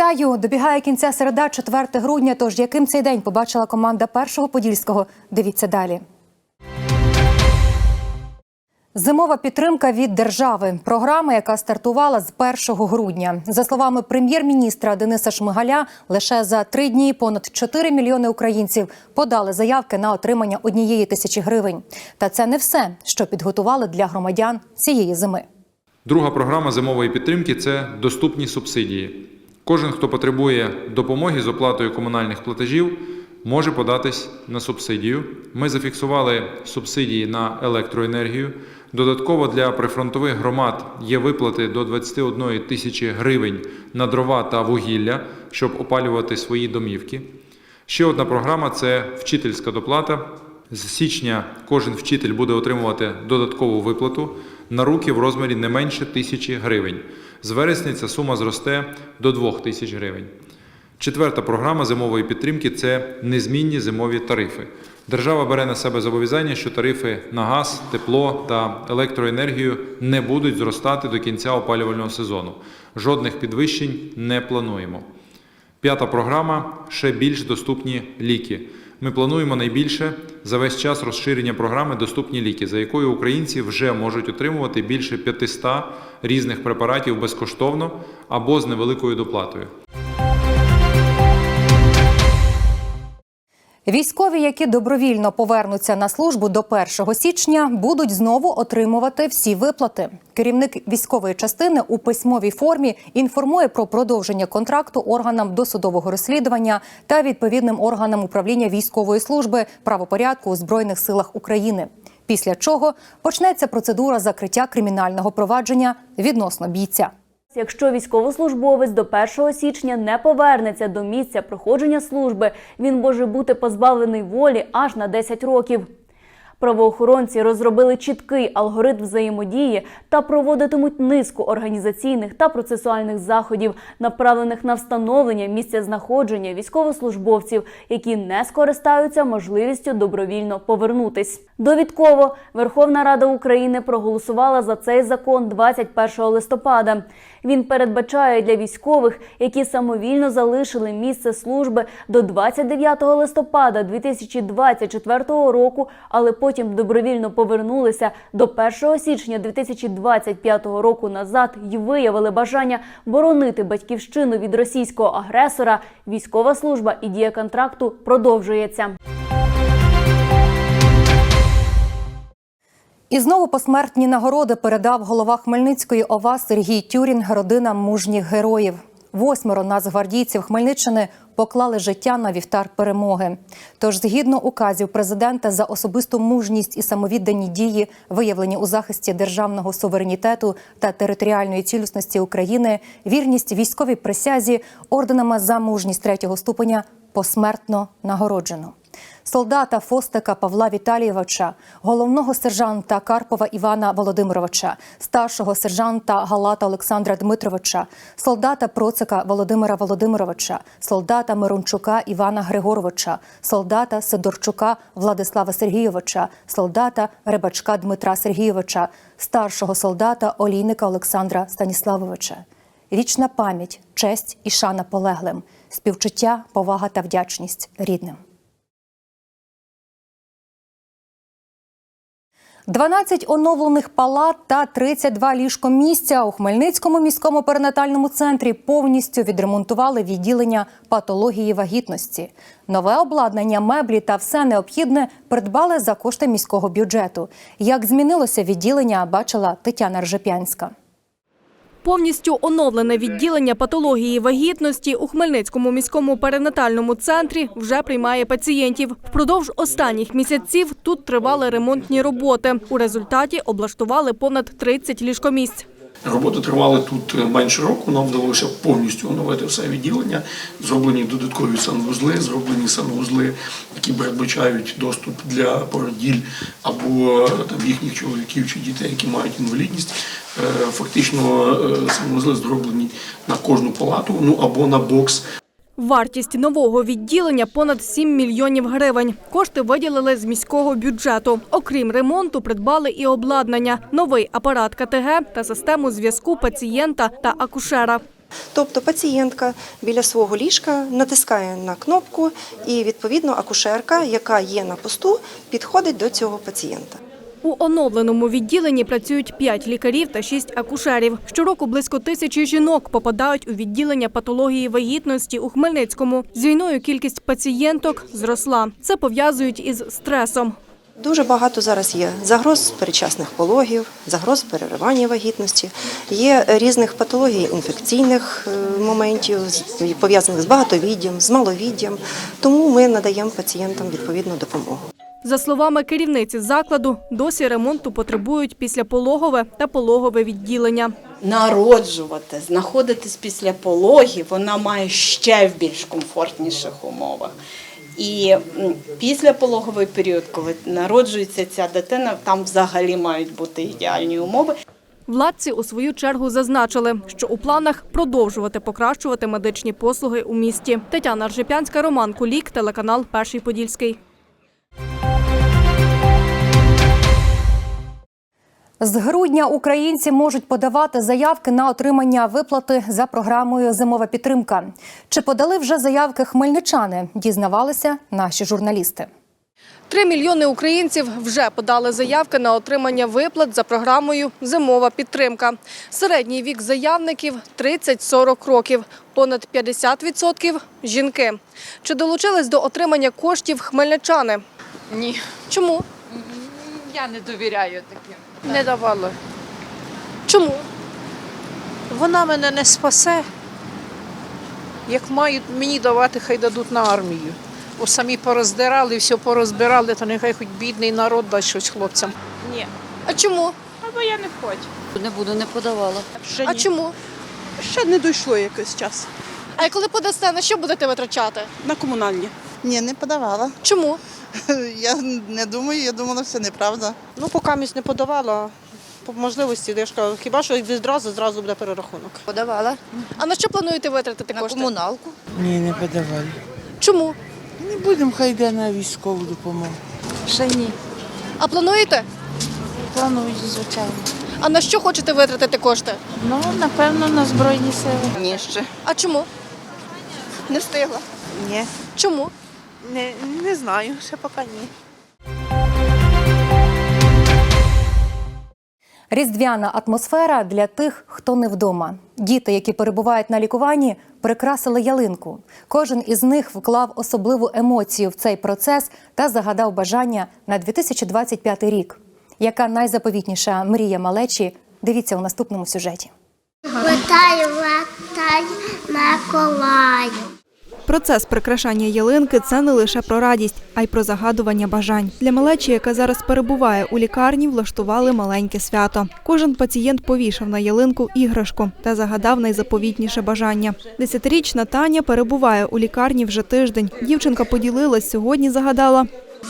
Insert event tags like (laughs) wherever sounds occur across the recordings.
Вітаю! Добігає кінця середа, 4 грудня. Тож яким цей день побачила команда першого подільського? Дивіться далі. Зимова підтримка від держави. Програма, яка стартувала з 1 грудня. За словами прем'єр-міністра Дениса Шмигаля, лише за три дні понад 4 мільйони українців подали заявки на отримання однієї тисячі гривень. Та це не все, що підготували для громадян цієї зими. Друга програма зимової підтримки це доступні субсидії. Кожен, хто потребує допомоги з оплатою комунальних платежів, може податись на субсидію. Ми зафіксували субсидії на електроенергію. Додатково для прифронтових громад є виплати до 21 тисячі гривень на дрова та вугілля, щоб опалювати свої домівки. Ще одна програма це вчительська доплата. З січня кожен вчитель буде отримувати додаткову виплату на руки в розмірі не менше тисячі гривень. З вересня ця сума зросте до 2 тисяч гривень. Четверта програма зимової підтримки це незмінні зимові тарифи. Держава бере на себе зобов'язання, що тарифи на газ, тепло та електроенергію не будуть зростати до кінця опалювального сезону. Жодних підвищень не плануємо. П'ята програма ще більш доступні ліки. Ми плануємо найбільше за весь час розширення програми Доступні ліки, за якою українці вже можуть отримувати більше 500 різних препаратів безкоштовно або з невеликою доплатою. Військові, які добровільно повернуться на службу до 1 січня, будуть знову отримувати всі виплати. Керівник військової частини у письмовій формі інформує про продовження контракту органам досудового розслідування та відповідним органам управління військової служби правопорядку у збройних силах України. Після чого почнеться процедура закриття кримінального провадження відносно бійця. Якщо військовослужбовець до 1 січня не повернеться до місця проходження служби, він може бути позбавлений волі аж на 10 років. Правоохоронці розробили чіткий алгоритм взаємодії та проводитимуть низку організаційних та процесуальних заходів, направлених на встановлення місця знаходження військовослужбовців, які не скористаються можливістю добровільно повернутись. Довідково Верховна Рада України проголосувала за цей закон 21 листопада. Він передбачає для військових, які самовільно залишили місце служби до 29 листопада 2024 року, але потім добровільно повернулися до 1 січня 2025 року назад і виявили бажання боронити батьківщину від російського агресора. Військова служба і дія контракту продовжується. І знову посмертні нагороди передав голова Хмельницької ОВА Сергій Тюрін родинам мужніх героїв. Восьмеро нацгвардійців Хмельниччини поклали життя на вівтар перемоги. Тож, згідно указів президента за особисту мужність і самовіддані дії, виявлені у захисті державного суверенітету та територіальної цілісності України, вірність військовій присязі орденами за мужність третього ступеня посмертно нагороджено. Солдата Фостика Павла Віталійовича, головного сержанта Карпова Івана Володимировича, старшого сержанта Галата Олександра Дмитровича, солдата Процика Володимира Володимировича, солдата Мирончука Івана Григоровича, солдата Сидорчука Владислава Сергійовича, солдата Рибачка Дмитра Сергійовича, старшого солдата Олійника Олександра Станіславовича. Вічна пам'ять, честь і шана полеглим, співчуття, повага та вдячність рідним. 12 оновлених палат та 32 ліжкомісця у Хмельницькому міському перинатальному центрі повністю відремонтували відділення патології вагітності. Нове обладнання, меблі та все необхідне придбали за кошти міського бюджету. Як змінилося відділення, бачила Тетяна Ржепянська. Повністю оновлене відділення патології вагітності у Хмельницькому міському перинатальному центрі вже приймає пацієнтів. Впродовж останніх місяців тут тривали ремонтні роботи. У результаті облаштували понад 30 ліжкомісць. Роботи тривали тут менше року. Нам вдалося повністю оновити все відділення. Зроблені додаткові санвузли, зроблені санвузли, які передбачають доступ для породіль або там їхніх чоловіків чи дітей, які мають інвалідність. Е, Фактично е, санвузли зроблені на кожну палату, ну або на бокс. Вартість нового відділення понад 7 мільйонів гривень. Кошти виділили з міського бюджету. Окрім ремонту, придбали і обладнання, новий апарат КТГ та систему зв'язку пацієнта та акушера. Тобто пацієнтка біля свого ліжка натискає на кнопку, і відповідно акушерка, яка є на посту, підходить до цього пацієнта. У оновленому відділенні працюють 5 лікарів та 6 акушерів. Щороку близько тисячі жінок попадають у відділення патології вагітності у Хмельницькому. З війною кількість пацієнток зросла. Це пов'язують із стресом. Дуже багато зараз є загроз передчасних пологів, загроз переривання вагітності, є різних патологій інфекційних е, моментів, пов'язаних з багатовіддям, з маловіддям. Тому ми надаємо пацієнтам відповідну допомогу. За словами керівниці закладу, досі ремонту потребують післяпологове та пологове відділення. народжувати, знаходитись після пологів, вона має ще в більш комфортніших умовах. І після пологовий період, коли народжується ця дитина, там взагалі мають бути ідеальні умови. Владці у свою чергу зазначили, що у планах продовжувати покращувати медичні послуги у місті. Тетяна Ржепянська, Роман Кулік, телеканал Перший Подільський. З грудня українці можуть подавати заявки на отримання виплати за програмою Зимова підтримка. Чи подали вже заявки хмельничани? Дізнавалися наші журналісти. Три мільйони українців вже подали заявки на отримання виплат за програмою Зимова підтримка. Середній вік заявників 30-40 років. Понад 50% – жінки. Чи долучились до отримання коштів хмельничани? Ні, Чому? я не довіряю таким. Не давала. Чому? Вона мене не спасе. Як мають мені давати, хай дадуть на армію. Бо самі пороздирали, все порозбирали, то нехай хоч бідний народ дасть щось хлопцям. Ні. А чому? Або я не хочу. Не буду, не подавала. Ще, А ні. чому? Ще не дійшло якийсь час. А коли подасте, на що будете витрачати? На комунальні. Ні, не подавала. Чому? (laughs) Я не думаю, я думала, все неправда. Ну, поки місь не подавала. По можливості, я ж кажу, хіба що відразу, зразу буде перерахунок. Подавала А на що плануєте витратити на кошти? комуналку. Ні, не подавали. Чому? Не будемо, хай йде на військову допомогу. Ще ні. А плануєте? Планують, звичайно. А на що хочете витратити кошти? Ну, напевно, на Збройні сили. Ні ще. А чому? Не встигла. Ні. Чому? Не, не знаю, ще поки ні. Різдвяна атмосфера для тих, хто не вдома. Діти, які перебувають на лікуванні, прикрасили ялинку. Кожен із них вклав особливу емоцію в цей процес та загадав бажання на 2025 рік. Яка найзаповітніша мрія малечі? Дивіться у наступному сюжеті. Летай, летай, Миколаю. Процес прикрашання ялинки це не лише про радість, а й про загадування бажань. Для малечі, яка зараз перебуває у лікарні, влаштували маленьке свято. Кожен пацієнт повішав на ялинку іграшку та загадав найзаповітніше бажання. Десятирічна Таня перебуває у лікарні вже тиждень. Дівчинка поділилась сьогодні. Загадала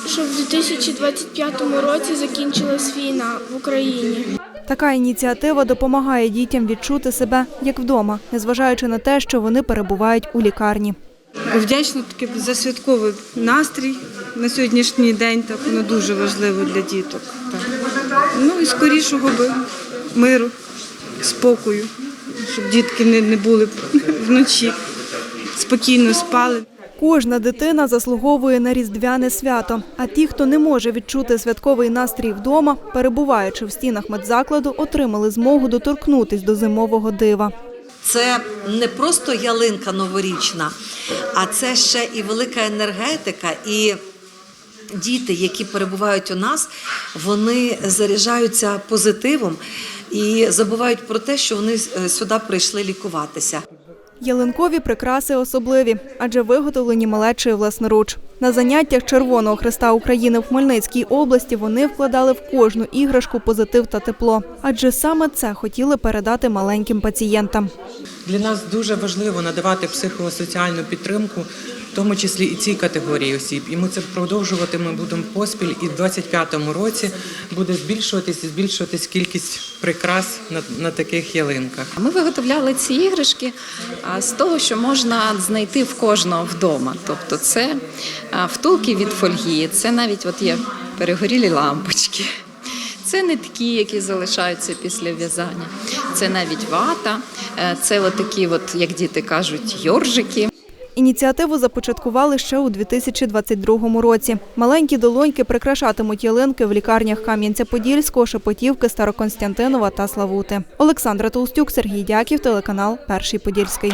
щоб в 2025 році закінчилась війна в Україні. Така ініціатива допомагає дітям відчути себе як вдома, незважаючи на те, що вони перебувають у лікарні. Вдячна таки за святковий настрій на сьогоднішній день. Так воно дуже важливо для діток. Так. Ну і скорішого би миру, спокою, щоб дітки не, не були (laughs) вночі, спокійно спали. Кожна дитина заслуговує на різдвяне свято. А ті, хто не може відчути святковий настрій вдома, перебуваючи в стінах медзакладу, отримали змогу доторкнутись до зимового дива. Це не просто ялинка новорічна, а це ще і велика енергетика. І діти, які перебувають у нас, вони заряджаються позитивом і забувають про те, що вони е, сюди прийшли лікуватися. Ялинкові прикраси особливі, адже виготовлені малечою власноруч. На заняттях Червоного Христа України в Хмельницькій області вони вкладали в кожну іграшку позитив та тепло, адже саме це хотіли передати маленьким пацієнтам. Для нас дуже важливо надавати психосоціальну підтримку, в тому числі і цій категорії осіб. І ми це продовжуватиме будемо поспіль. І в 25-му році буде збільшуватись і збільшуватись кількість прикрас на, на таких ялинках. Ми виготовляли ці іграшки з того, що можна знайти в кожного вдома. Тобто це втулки від фольги, це навіть от є перегорілі лампочки. Це нитки, які залишаються після в'язання. Це навіть вата, Е, Це от от, як діти кажуть, йоржики. Ініціативу започаткували ще у 2022 році. Маленькі долоньки прикрашатимуть ялинки в лікарнях Кам'янця-Подільського, Шепотівки, Староконстянтинова та Славути. Олександра Толстюк, Сергій Дяків, телеканал Перший Подільський.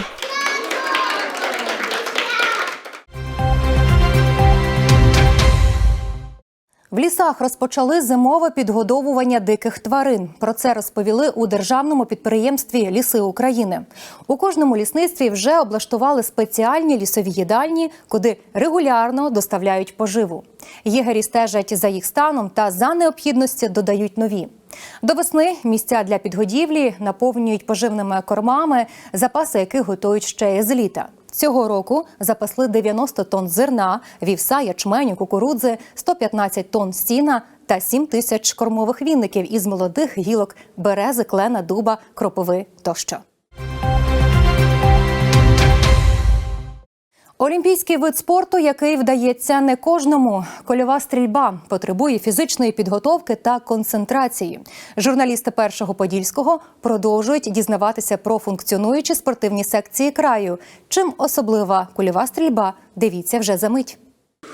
В лісах розпочали зимове підгодовування диких тварин. Про це розповіли у державному підприємстві Ліси України. У кожному лісництві вже облаштували спеціальні лісові їдальні, куди регулярно доставляють поживу. Єгері стежать за їх станом та за необхідності додають нові. До весни місця для підгодівлі наповнюють поживними кормами, запаси яких готують ще з літа. Цього року запасли 90 тонн зерна, вівса, ячменю, кукурудзи, 115 тонн сіна та 7 тисяч кормових вінників із молодих гілок берези, клена, дуба, кропиви тощо. Олімпійський вид спорту, який вдається не кожному. Кольова стрільба потребує фізичної підготовки та концентрації. Журналісти першого подільського продовжують дізнаватися про функціонуючі спортивні секції краю. Чим особлива кольова стрільба? Дивіться вже за мить.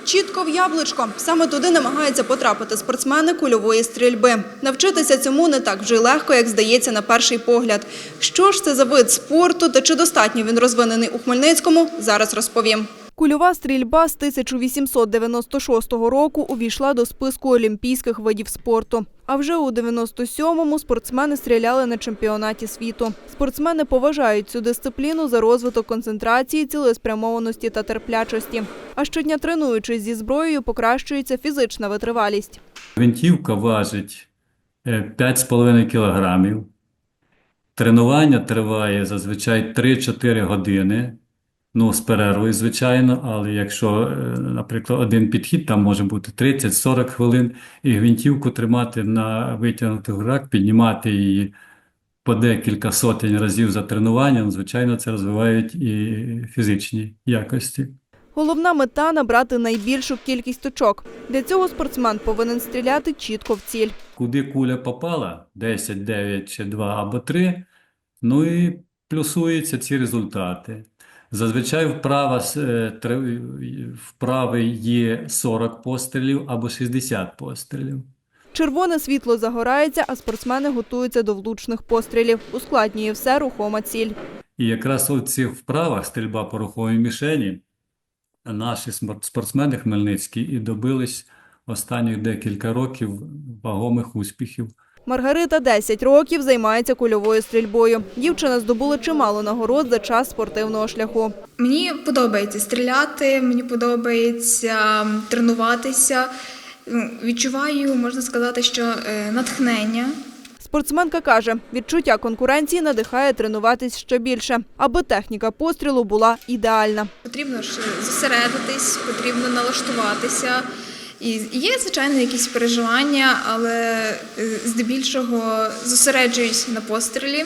Чітко в яблучко. Саме туди намагаються потрапити спортсмени кульової стрільби. Навчитися цьому не так вже й легко, як здається на перший погляд. Що ж це за вид спорту та чи достатньо він розвинений у Хмельницькому, зараз розповім. Кульова стрільба з 1896 року увійшла до списку олімпійських видів спорту. А вже у 97-му спортсмени стріляли на чемпіонаті світу. Спортсмени поважають цю дисципліну за розвиток концентрації, цілеспрямованості та терплячості. А щодня тренуючись зі зброєю, покращується фізична витривалість. Гвинтівка важить е, 5,5 кілограмів. Тренування триває зазвичай 3-4 години. Ну, з перервою, звичайно, але якщо, е, наприклад, один підхід, там може бути 30-40 хвилин, і гвинтівку тримати на витягнутих руках, піднімати її по декілька сотень разів за тренуванням, звичайно, це розвивають і фізичні якості. Головна мета набрати найбільшу кількість очок. Для цього спортсмен повинен стріляти чітко в ціль. Куди куля попала, 10, 9 чи 2 або 3, ну і плюсуються ці результати. Зазвичай вправа, с- е, вправи є 40 пострілів або 60 пострілів. Червоне світло загорається, а спортсмени готуються до влучних пострілів. Ускладнює все рухома ціль. І якраз у цих вправах стрільба по руховій мішені наші смор- спортсмени хмельницькі і добились останніх декілька років вагомих успіхів. Маргарита 10 років займається кульовою стрільбою. Дівчина здобула чимало нагород за час спортивного шляху. Мені подобається стріляти, мені подобається тренуватися. Ну, Відчуваю, можна сказати, що е, натхнення. Спортсменка каже, відчуття конкуренції надихає тренуватись ще більше, аби техніка пострілу була ідеальна. Потрібно ж зосередитись, потрібно налаштуватися. І є, звичайно, якісь переживання, але е, здебільшого зосереджуюсь на пострілі,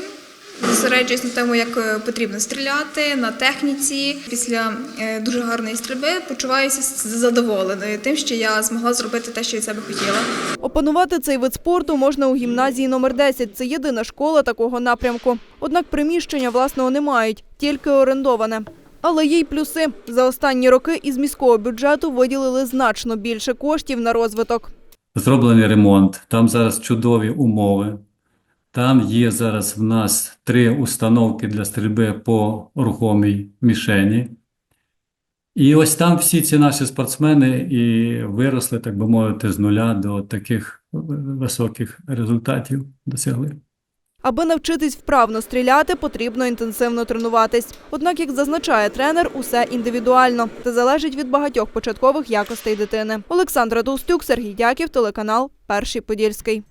зосереджуюсь на тому, як е, потрібно стріляти, на техніці. Після е, дуже гарної стрільби почуваюся задоволеною тим, що я змогла зробити те, що від себе хотіла. Опанувати цей вид спорту можна у гімназії номер 10. Це єдина школа такого напрямку. Однак приміщення власного не мають, тільки орендоване. Але є й плюси. За останні роки із міського бюджету виділили значно більше коштів на розвиток. Зроблений ремонт, там зараз чудові умови. Там є зараз в нас три установки для стрільби по рухомій мішені. І ось там всі ці наші спортсмени і виросли, так би мовити, з нуля до таких високих результатів досягли. Аби навчитись вправно стріляти, потрібно інтенсивно тренуватись. Однак, як зазначає тренер, усе індивідуально та залежить від багатьох початкових якостей дитини. Олександра Толстюк, Сергій Дяків, телеканал Перший Подільський.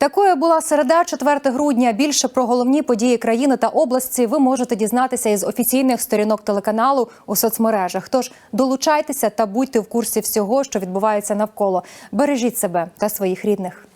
Такою була середа, 4 грудня. Більше про головні події країни та області ви можете дізнатися із офіційних сторінок телеканалу у соцмережах. Тож долучайтеся та будьте в курсі всього, що відбувається навколо. Бережіть себе та своїх рідних.